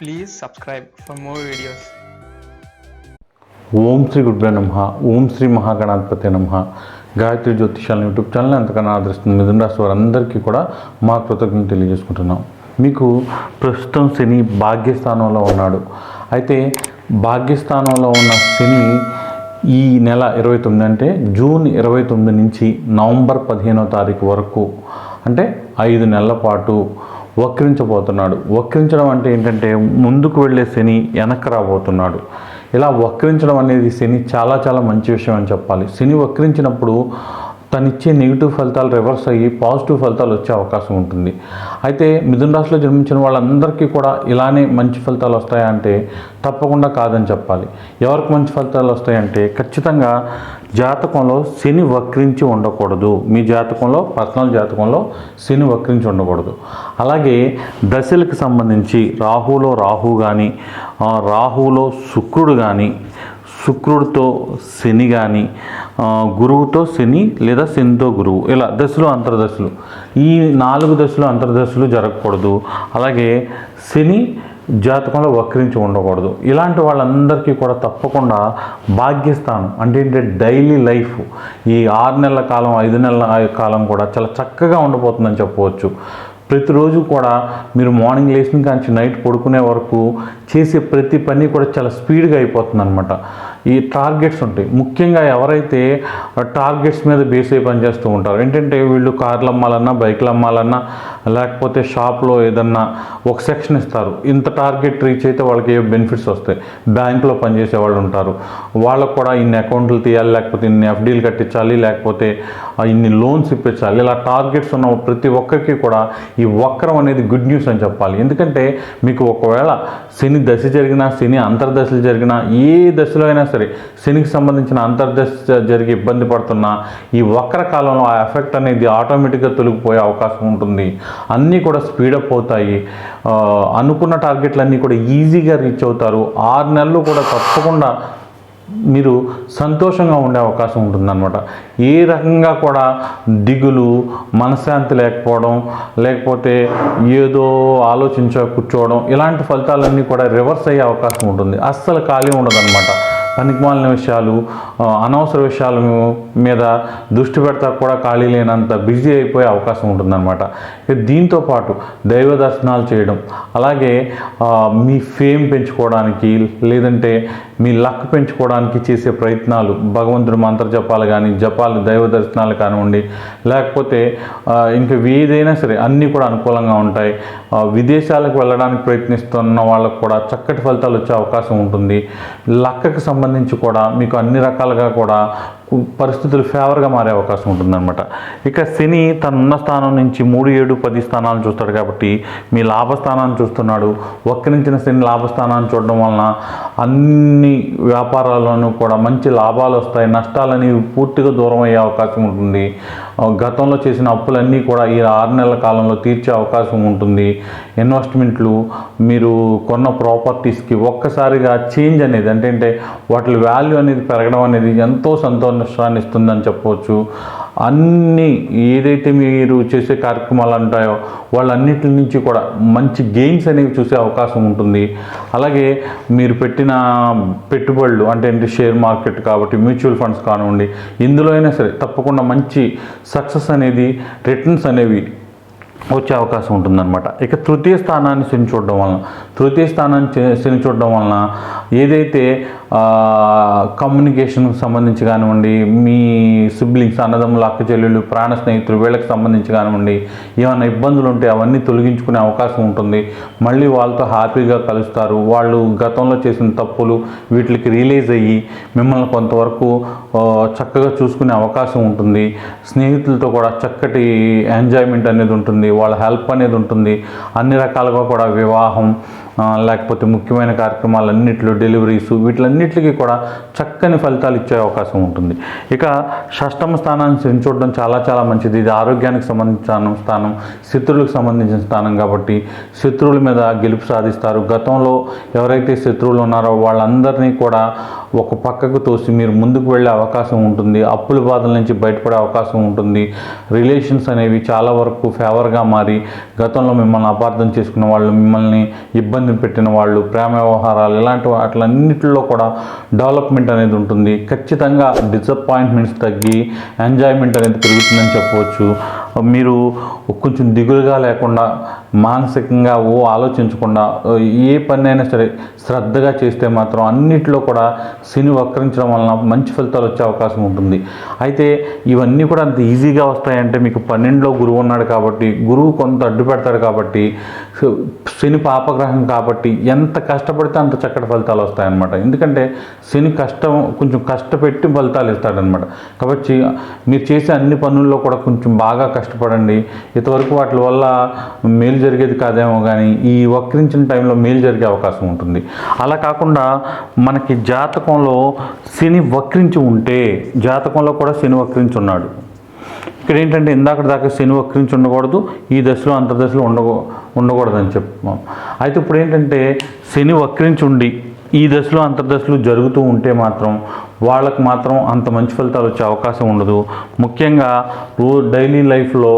Please subscribe for more videos Om Shri గురుభ్యో నమ. ఓం శ్రీ మహాగణాధిపతి నమ. గాయత్రి జ్యోతిషాల యూట్యూబ్ ఛానల్ ఎంతకన్నా ఆదరిస్తుంది మిథున రాశి వారందరికీ కూడా మా కృతజ్ఞతలు తెలియజేసుకుంటున్నాం. మీకు ప్రస్తుతం శని భాగ్యస్థానంలో ఉన్నాడు. అయితే భాగ్యస్థానంలో ఉన్న శని ఈ నెల ఇరవై తొమ్మిది అంటే జూన్ ఇరవై తొమ్మిది నుంచి నవంబర్ పదిహేనో తారీఖు వరకు అంటే ఐదు నెలల పాటు వక్రించబోతున్నాడు. వక్రించడం అంటే ఏంటంటే ముందుకు వెళ్ళే శని వెనక్కి రాబోతున్నాడు. ఇలా వక్రించడం అనేది శని చాలా చాలా మంచి విషయం అని చెప్పాలి. శని వక్రించినప్పుడు తనిచ్చే నెగిటివ్ ఫలితాలు రివర్స్ అయ్యి పాజిటివ్ ఫలితాలు వచ్చే అవకాశం ఉంటుంది. అయితే మిథున రాశిలో జన్మించిన వాళ్ళందరికీ కూడా ఇలానే మంచి ఫలితాలు వస్తాయా అంటే తప్పకుండా కాదని చెప్పాలి. ఎవరికి మంచి ఫలితాలు వస్తాయంటే ఖచ్చితంగా జాతకంలో శని వక్రించి ఉండకూడదు. మీ జాతకంలో పర్సనల్ జాతకంలో శని వక్రించి ఉండకూడదు. అలాగే దశలకు సంబంధించి రాహులో రాహు కానీ రాహులో శుక్రుడు కానీ శుక్రుడితో శని కానీ గురువుతో శని లేదా శనితో గురువు. ఇలా దశలు అంతర్దశలు. ఈ నాలుగు దశలు అంతర్దశలు జరగకూడదు. అలాగే శని జాతకంలో వక్రించి ఉండకూడదు. ఇలాంటి వాళ్ళందరికీ కూడా తప్పకుండా భాగ్యస్థానం అంటే ఏంటంటే డైలీ లైఫ్. ఈ ఆరు నెలల కాలం ఐదు నెలల కాలం కూడా చాలా చక్కగా ఉండబోతుందని చెప్పవచ్చు. ప్రతిరోజు కూడా మీరు మార్నింగ్ లేచిన కాంచి నైట్ పడుకునే వరకు చేసే ప్రతి పని కూడా చాలా స్పీడ్గా అయిపోతుంది అనమాట ఈ టార్గెట్స్ ఉంటాయి. ముఖ్యంగా ఎవరైతే టార్గెట్స్ మీద బేస్ అయి పనిచేస్తూ ఉంటారు ఏంటంటే వీళ్ళు కార్లు అమ్మాలన్నా బైక్లు అమ్మాలన్నా లేకపోతే షాప్లో ఏదన్నా ఒక సెక్షన్ ఇస్తారు. ఇంత టార్గెట్ రీచ్ అయితే వాళ్ళకి ఏ బెనిఫిట్స్ వస్తాయి. బ్యాంకులో పనిచేసే వాళ్ళు ఉంటారు. వాళ్ళకు కూడా ఇన్ని అకౌంట్లు తీయాలి లేకపోతే ఇన్ని ఎఫ్డీలు కట్టించాలి లేకపోతే ఇన్ని లోన్స్ ఇప్పించాలి. ఇలా టార్గెట్స్ ఉన్న ప్రతి ఒక్కరికి కూడా ఈ వక్రం అనేది గుడ్ న్యూస్ అని చెప్పాలి. ఎందుకంటే మీకు ఒకవేళ శని దశ జరిగినా శని అంతర్దశలు జరిగినా ఏ దశలో అయినా సరే శనికి సంబంధించిన అంతర్దశ జరిగి ఇబ్బంది పడుతున్నా ఈ వక్ర కాలంలో ఆ ఎఫెక్ట్ అనేది ఆటోమేటిక్గా తొలగిపోయే అవకాశం ఉంటుంది. అన్నీ కూడా స్పీడప్ అవుతాయి. అనుకున్న టార్గెట్లన్నీ కూడా ఈజీగా రీచ్ అవుతారు. ఆరు నెలలు కూడా తప్పకుండా మీరు సంతోషంగా ఉండే అవకాశం ఉంటుందన్నమాట. ఏ రకంగా కూడా దిగులు మనశ్శాంతి లేకపోవడం లేకపోతే ఏదో ఆలోచించ కూర్చోవడం ఇలాంటి ఫలితాలన్నీ కూడా రివర్స్ అయ్యే అవకాశం ఉంటుంది. అస్సలు ఖాళీ ఉండదన్నమాట. పనికిమాలిన విషయాలు అనవసర విషయాల మీద దృష్టి పెడతా కూడా ఖాళీ లేనంత బిజీ అయిపోయే అవకాశం ఉంటుందన్నమాట. దీంతో పాటు దైవ దర్శనాలు చేయడం అలాగే మీ ఫేమ్ పెంచుకోవడానికి లేదంటే మీ లక్ పెంచుకోవడానికి చేసే ప్రయత్నాలు భగవంతుడి మంత్ర జపాలు కానీ జపాలు దైవ దర్శనాలు కానివ్వండి లేకపోతే ఇంకా ఏదైనా సరే అన్నీ కూడా అనుకూలంగా ఉంటాయి. విదేశాలకు వెళ్ళడానికి ప్రయత్నిస్తున్న వాళ్ళకు కూడా చక్కటి ఫలితాలు వచ్చే అవకాశం ఉంటుంది. లక్కకు సంబంధించి కూడా మీకు అన్ని రకాలుగా కూడా పరిస్థితులు ఫేవర్గా మారే అవకాశం ఉంటుందన్నమాట. ఇక శని తన ఉన్న స్థానం నుంచి మూడు ఏడు పది స్థానాలను చూస్తాడు కాబట్టి మీ లాభస్థానాన్ని చూస్తున్నాడు. వక్రించిన శని లాభస్థానాన్ని చూడడం వలన అన్ని వ్యాపారాల్లోనూ కూడా మంచి లాభాలు వస్తాయి. నష్టాలని పూర్తిగా దూరం అయ్యే అవకాశం ఉంటుంది. గతంలో చేసిన అప్పులన్నీ కూడా ఈ ఆరు నెలల కాలంలో తీర్చే అవకాశం ఉంటుంది. ఇన్వెస్ట్మెంట్లు మీరు కొన్న ప్రాపర్టీస్కి ఒక్కసారిగా చేంజ్ అనేది అంటే అంటే వాటి వాల్యూ అనేది పెరగడం అనేది ఎంతో సంతోషాన్ని ఇస్తుందని చెప్పవచ్చు. అన్ని ఏదైతే మీరు చేసే కార్యక్రమాలు ఉంటాయో వాళ్ళన్నిటి నుంచి కూడా మంచి గెయిన్స్ అనేవి చూసే అవకాశం ఉంటుంది. అలాగే మీరు పెట్టిన పెట్టుబడులు అంటే ఏంటి? షేర్ మార్కెట్ కాబట్టి మ్యూచువల్ ఫండ్స్ కానివ్వండి ఇందులో అయినా సరే తప్పకుండా మంచి సక్సెస్ అనేది రిటర్న్స్ అనేవి వచ్చే అవకాశం ఉంటుందన్నమాట. ఇక తృతీయ స్థానాన్ని శని చూడడం వలన తృతీయ స్థానాన్ని శని చూడడం వలన ఏదైతే కమ్యూనికేషన్కి సంబంధించి కానివ్వండి మీ సిబ్లింగ్స్ అన్నదమ్ములు అక్క చెల్లెళ్ళు ప్రాణ స్నేహితులు వీళ్ళకి సంబంధించి కానివ్వండి ఏమైనా ఇబ్బందులు ఉంటే అవన్నీ తొలగించుకునే అవకాశం ఉంటుంది. మళ్ళీ వాళ్ళతో హ్యాపీగా కలుస్తారు. వాళ్ళు గతంలో చేసిన తప్పులు వీటికి రిలీజ్ అయ్యి మిమ్మల్ని కొంతవరకు చక్కగా చూసుకునే అవకాశం ఉంటుంది. స్నేహితులతో కూడా చక్కటి ఎంజాయ్మెంట్ అనేది ఉంటుంది. వాళ్ళ హెల్ప్ అనేది ఉంటుంది. అన్ని రకాలుగా కూడా వివాహం లేకపోతే ముఖ్యమైన కార్యక్రమాలన్నింటిలో డెలివరీస్ వీటిలన్నిటికీ కూడా చక్కని ఫలితాలు ఇచ్చే అవకాశం ఉంటుంది. ఇక షష్టమ స్థానాన్ని చూడడం చాలా చాలా మంచిది. ఇది ఆరోగ్యానికి సంబంధించిన స్థానం శత్రువులకు సంబంధించిన స్థానం కాబట్టి శత్రువుల మీద గెలుపు సాధిస్తారు. గతంలో ఎవరైతే శత్రువులు ఉన్నారో వాళ్ళందరినీ కూడా ఒక పక్కకు తోసి మీరు ముందుకు వెళ్ళే అవకాశం ఉంటుంది అప్పుల బాధల నుంచి బయటపడే అవకాశం ఉంటుంది. రిలేషన్స్ అనేవి చాలా వరకు ఫేవర్గా మారి గతంలో మిమ్మల్ని అపార్థం చేసుకున్న వాళ్ళు మిమ్మల్ని ఇబ్బంది పెట్టిన వాళ్ళు ప్రేమ వ్యవహారాలు ఇలాంటి వాటిలన్నిటిలో కూడా డెవలప్మెంట్ అనేది ఉంటుంది. ఖచ్చితంగా డిసప్పాయింట్మెంట్స్ తగ్గి ఎంజాయ్మెంట్ అనేది పెరుగుతుందని చెప్పవచ్చు. మీరు కొంచెం దిగులుగా లేకుండా మానసికంగా ఓ ఆలోచించకుండా ఏ పని అయినా సరే శ్రద్ధగా చేస్తే మాత్రం అన్నిట్లో కూడా శని వక్రించడం వలన మంచి ఫలితాలు వచ్చే అవకాశం ఉంటుంది. అయితే ఇవన్నీ కూడా అంత ఈజీగా వస్తాయంటే మీకు పన్నెండులో గురువు ఉన్నాడు కాబట్టి గురువు కొంత అడ్డు పెడతాడు కాబట్టి శని పాపగ్రహం కాబట్టి ఎంత కష్టపడితే అంత చక్కటి ఫలితాలు వస్తాయన్నమాట. ఎందుకంటే శని కష్టం కొంచెం కష్టపెట్టి ఫలితాలు ఇస్తాడనమాట కాబట్టి మీరు చేసే అన్ని పనుల్లో కూడా కొంచెం బాగా కష్టపడండి. ఇంతవరకు వాటి వల్ల మేలు జరిగేది కాదేమో కానీ ఈ వక్రించిన టైంలో మేలు జరిగే అవకాశం ఉంటుంది. అలా కాకుండా మనకి జాతకంలో శని వక్రించి ఉంటే జాతకంలో కూడా శని వక్రించి ఉన్నాడు. ఇక్కడ ఏంటంటే ఇందాక దాకా శని వక్రించి ఉండకూడదు ఈ దశలో అంతర్దశలో ఉండకూ ఉండకూడదని చెప్తున్నాం. అయితే ఇప్పుడు ఏంటంటే శని వక్రించి ఉండి ఈ దశలో అంతర్దశలు జరుగుతూ ఉంటే మాత్రం వాళ్ళకు మాత్రం అంత మంచి ఫలితాలు వచ్చే అవకాశం ఉండదు. ముఖ్యంగా రో డైలీ లైఫ్లో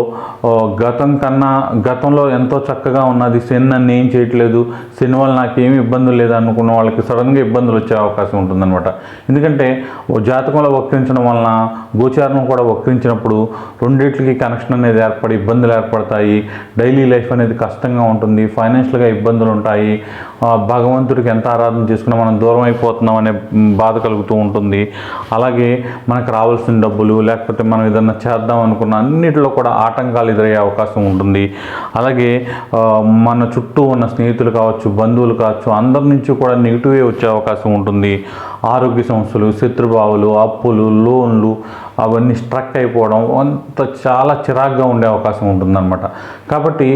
గతం కన్నా గతంలో ఎంతో చక్కగా ఉన్నది శని నన్ను ఏం చేయట్లేదు శని వల్ల నాకేమి ఇబ్బందులు లేదు అనుకున్న వాళ్ళకి సడన్గా ఇబ్బందులు వచ్చే అవకాశం ఉంటుందన్నమాట. ఎందుకంటే ఓ జాతకంలో వక్రించడం వలన గోచారం కూడా వక్రించినప్పుడు రెండింటికి కనెక్షన్ అనేది ఏర్పడి ఇబ్బందులు ఏర్పడతాయి. డైలీ లైఫ్ అనేది కష్టంగా ఉంటుంది ఫైనాన్షియల్గా ఇబ్బందులు ఉంటాయి. భగవంతుడికి ఎంత ఆరాధన చేసుకున్నా మనం దూరం అయిపోతున్నాం అనే బాధ కలుగుతూ ఉంటుంది. అలాగే మనకు రావాల్సిన డబ్బులు లేకపోతే మనం ఏదన్నా చేద్దాం అనుకున్న అన్నిటిలో కూడా ఆటంకాలు ఎదురయ్యే అవకాశం ఉంటుంది. అలాగే మన చుట్టూ ఉన్న స్నేహితులు కావచ్చు బంధువులు కావచ్చు అందరి నుంచి కూడా నెగిటివే వచ్చే అవకాశం ఉంటుంది. ఆరోగ్య సమస్యలు శత్రుభావులు అప్పులు లోన్లు అవన్నీ స్ట్రక్ అయిపోవడం అంత చాలా చిరాగ్గా ఉండే అవకాశం ఉంటుందన్నమాట. కాబట్టి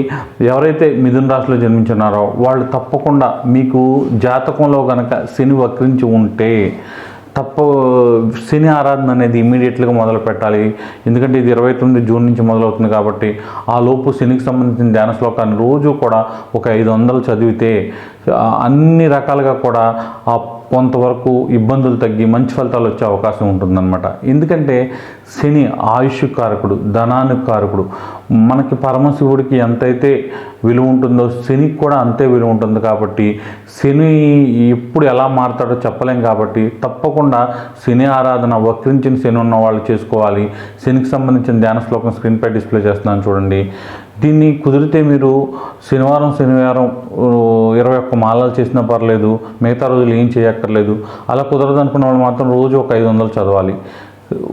ఎవరైతే మిథున రాశిలో జన్మించున్నారో వాళ్ళు తప్పకుండా మీకు జాతకంలో కనుక శని వక్రించి ఉంటే తప్ప శని ఆరాధన అనేది ఇమీడియట్గా మొదలు పెట్టాలి. ఎందుకంటే ఇది ఇరవై తొమ్మిది జూన్ నుంచి మొదలవుతుంది కాబట్టి ఆ లోపు శనికి సంబంధించిన ధ్యాన శ్లోకాన్ని రోజు కూడా ఒక ఐదు వందలు చదివితే అన్ని రకాలుగా కూడా ఆ కొంతవరకు ఇబ్బందులు తగ్గి మంచి ఫలితాలు వచ్చే అవకాశం ఉంటుందన్నమాట. ఎందుకంటే శని ఆయుష్ కారకుడు ధనానికి కారకుడు. మనకి పరమశివుడికి ఎంతైతే విలువ ఉంటుందో శనికి కూడా అంతే విలువ ఉంటుంది కాబట్టి శని ఎప్పుడు ఎలా మారుతాడో చెప్పలేం కాబట్టి తప్పకుండా శని ఆరాధన వక్రించిన శని ఉన్న వాళ్ళు చేసుకోవాలి. శనికి సంబంధించిన ధ్యాన శ్లోకం స్క్రీన్పై డిస్ప్లే చేస్తున్నాను చూడండి. దీన్ని కుదిరితే మీరు శనివారం శనివారం ఇరవై ఒక్క మాలలు చేసినా పర్లేదు మిగతా రోజులు ఏం చేయక్కర్లేదు. అలా కుదరదు అనుకున్న వాళ్ళు మాత్రం రోజు ఒక ఐదు వందలు చదవాలి.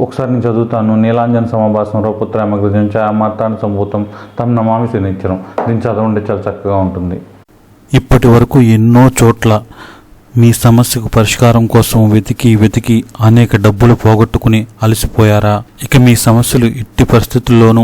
ఒకసారి నేను చదువుతాను నీలాంజన సమాభాసం రౌపుత్ర అమగ్రజం చామాతాన్ని సంభూతం తమ నమామి శనిచ్చరం. దీన్ని చదవండి చాలా చక్కగా ఉంటుంది. ఇప్పటి వరకు ఎన్నో చోట్ల మీ సమస్యకు పరిష్కారం కోసం వెతికి వెతికి అనేక డబ్బులు పోగొట్టుకుని అలసిపోయారా? ఇక మీ సమస్యలు ఎట్టి పరిస్థితుల్లోనూ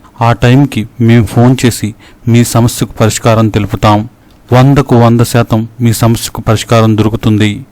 ఆ టైంకి మేము ఫోన్ చేసి మీ సమస్యకు పరిష్కారం తెలుపుతాం. వందకు వంద శాతం మీ సమస్యకు పరిష్కారం దొరుకుతుంది.